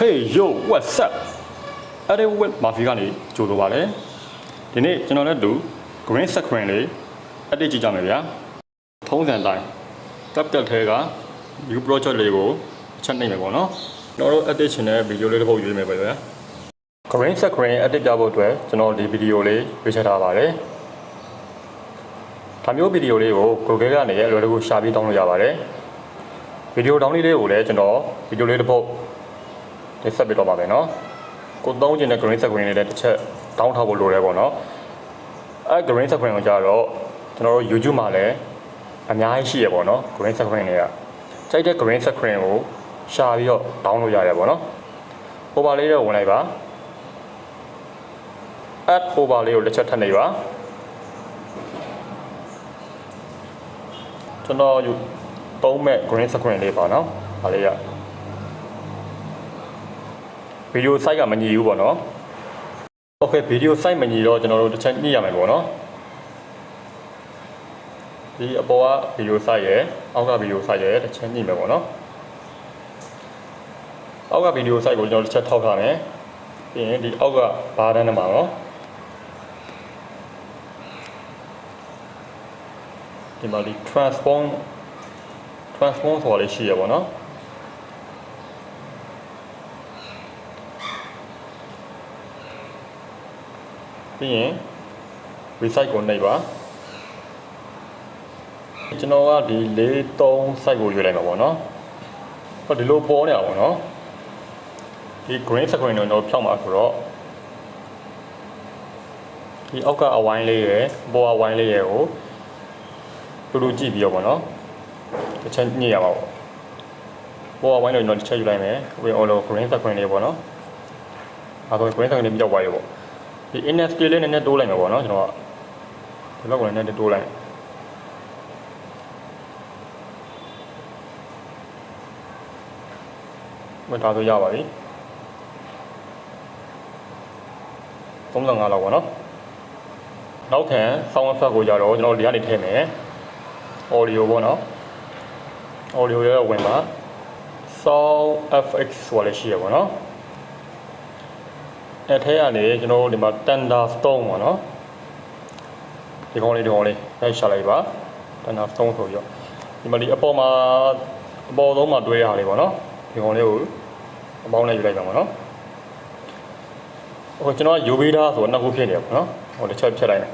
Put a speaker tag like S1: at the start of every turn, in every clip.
S1: Hey yo what's up အဲ့ဒီ web mafia ကနေကြိုးတော့ပါလေဒီနေ့ကျွန်တော်လည်းတူ green screen လေး edit ကြည့်ကြမယ်ဗျာထုံးစံတိုင်း capital ထဲက new project လေးကိုအချက်နှိပ်မယ်ပေါ့နော်ကျွန်တော်တို့ edit ချင်တဲ့ video လေးတစ်ပုတ်ရွေးမယ်ပဲဗျာ green screen edit ပြဖို့အတွက်ကျွန်တော်ဒီ video လေးရွေးချယ်ထားပါတယ်ဒါမျိုး video လေးကို Google ကနေအလွယ်တကူရှာပြီးတောင်းလို့ရပါတယ်ဗီဒီယိုတောင်းလေးလေးကိုလည်းကျွန်တော်ဗီဒီယိုလေးတစ်ပုတ် တင်ဆက်ပေးတော့ပါမယ်နော်ကိုသုံးချင်တဲ့ green screen လေးလည်းတစ်ချက်တောင်းထားဖို့လိုတယ်ပေါ့နော်အဲ green screen ကိုကြတော့ကျွန်တော်တို့ YouTube မှာလည်းအများကြီးရှိရပေါ့နော် green screen တွေကကြိုက်တဲ့ green screen ကိုရှာပြီးတော့တောင်းလို့ရတယ်ပေါ့နော်ဟိုပါလေးတော့ဝင်လိုက်ပါ add over လေးကိုတစ်ချက်ထပ်နေပါကျွန်တော်ယူသုံးမဲ့ green screen လေးပါနော်။ဒါလေးရ ဗီဒီယို site ကမညီဘူးပေါ့နော်။ Okay ဗီဒီယို site မညီတော့ကျွန်တော်တို့တစ်ချက်ညှိရမယ်ပေါ့နော်။ဒီအပေါ်ကဗီဒီယို site ရယ်အောက်ကဗီဒီယို site ရယ်တစ်ချက်ညှိမယ်ပေါ့နော်။အောက်ကဗီဒီယို site ကိုကျွန်တော်တစ်ချက်ထောက်ထားမယ်။ပြီးရင်ဒီအောက်ကဘားတန်းထဲမှာနော်။ဒီမှာဒီ transform transform ဆိုတာလေးရှိရပါတော့ ပြီးရင် recycle ကိုနှိပ်ပါကျွန်တော်ကဒီ43 site ကိုရွေးလိုက်မှာပေါ့နော်ဟောဒီလိုပေါ်နေတာပေါ့နော်ဒီ green screen ကိုတော့ဖြောက်မှာဆိုတော့ဒီအောက်ကအဝိုင်းလေးရယ်ပေါ်အဝိုင်းလေးရယ်ကိုတူတူကြည့်ပြီးတော့ပေါ့နော်တစ်ချက်ညှိရပါပေါ့ပေါ်အဝိုင်းတော့ကျွန်တော်တစ်ချက်ယူလိုက်မယ်ပြီးအော်လို green screen လေးပေါ့နော်အဲတော့ green screen လေးပြောက်သွားပြီပေါ့ ဒီ inner scale လေးနည်းနည်းတိုးလိုက်မယ်ပေါ့နော်ကျွန်တော်ကဒီဘက်ကလည်းနည်းနည်းတိုးလိုက်မတားဆိုရပါပြီ35လောက်ပေါ့နော်နောက်ခံ sound effect ကိုကြတော့ကျွန်တော်ဒီကနေထည့်မယ် audio ပေါ့နော် audio ရဲ့ဝင်ပါ sound fx ဆိုလည်းရှိရပါတော့ အဲထဲကနေကျွန်တော်တို့ဒီမှာ thunderstone ပေါ့နော်ဒီကောင်လေးဒီကောင်လေးရိုက်ရှာလိုက်ပါ thunderstone ဆိုပြီးတော့ဒီမှာဒီအပေါ်မှာအပေါ်ဆုံးမှာတွဲရလေးပေါ့နော်ဒီကောင်လေးကိုအပေါင်းနဲ့ယူလိုက်ပါပေါ့နော်ဟိုကျွန်တော်ကယူပေးတာဆိုတော့နှစ်ခုဖြစ်နေရပါတော့ဟိုတစ်ချက်ဖြတ်လိုက်မယ်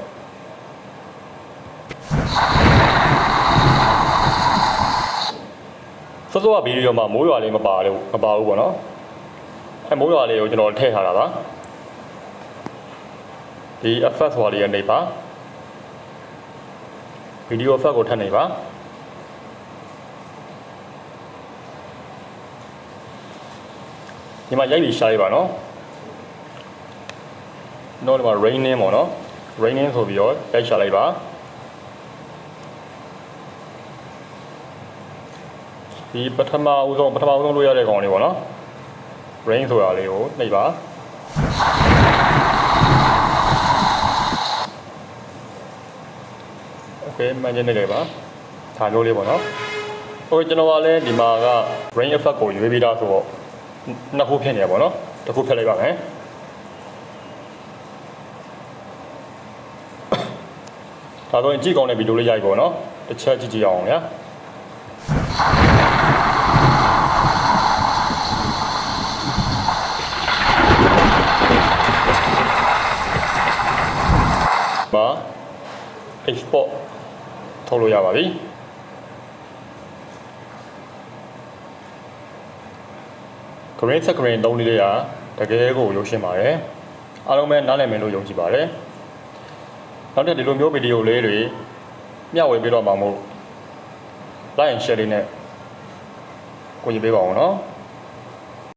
S1: စောစောကဗီဒီယိုမှာမိုးရွာလေးမပါလို့မပါဘူးပေါ့နော်အဲမိုးရွာလေးကိုကျွန်တော်ထည့်ထားတာပါ ဒီ effect ဟောလေးရနေပါဗီဒီယို effect ကိုထည့်နေပါဒီမှာရိုက်ပြီးရှာလိုက်ပါနော်တော့ဒီမှာ raining ပေါ့နော် raining ဆိုပြီးတော့ရိုက်ရှာလိုက်ပါဒီပထမဦးဆုံးပထမဦးဆုံးလို့ရတဲ့ကောင်လေးပေါ့နော် rain ဆိုတာလေးကိုနှိပ်ပါ Okay မှန်ချင်းနေတယ်ပါဒါမျိုးလေးပေါ့နော်ဟိုကျွန်တော်ကလည်းဒီမှာက rain effect ကိုရွေးပြီးသားဆိုတော့နှစ်ခုဖြစ်နေရပါတော့တစ်ခုဖျက်လိုက်ပါမယ်ဒါတော့ကြည့်ကောင်းတဲ့ဗီဒီယိုလေးရိုက်ပေါ့နော်တစ်ချက်ကြည့်ကြည့်အောင်ဗျာပါ export ထုတ်လို့ရပါပြီ green screen သုံးလေးတွေကတကယ်ကိုရုပ်ရှင်ပါတယ်အားလုံးပဲနားလည်မယ်လို့ယုံကြည်ပါတယ်နောက်တစ်ဒီလိုမျိုးဗီဒီယိုလေးတွေမျှဝေပေးတော့မှာမို့ like and share လေးနဲ့ကိုကြီးပေးပါအောင်နော်